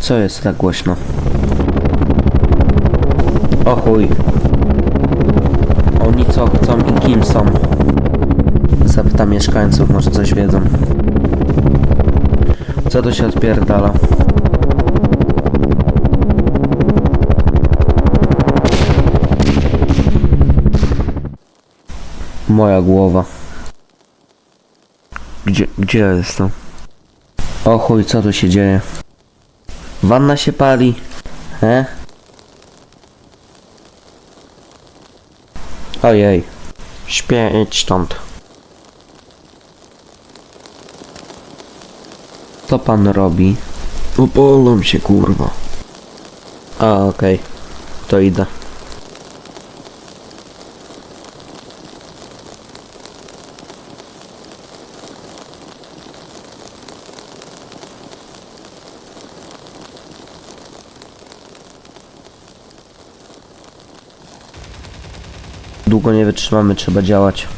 Co jest tak głośno? O chuj. Oni co chcą i kim są? Zapytam mieszkańców, może coś wiedzą. Co tu się odpierdala? Moja głowa. Gdzie, gdzie ja jestem? O chuj, co tu się dzieje? Wanna się pali. He? Ojej. Śpię, idź stąd. Co pan robi? Upolam się, kurwa. A, okej. To idę. Długo nie wytrzymamy, trzeba działać.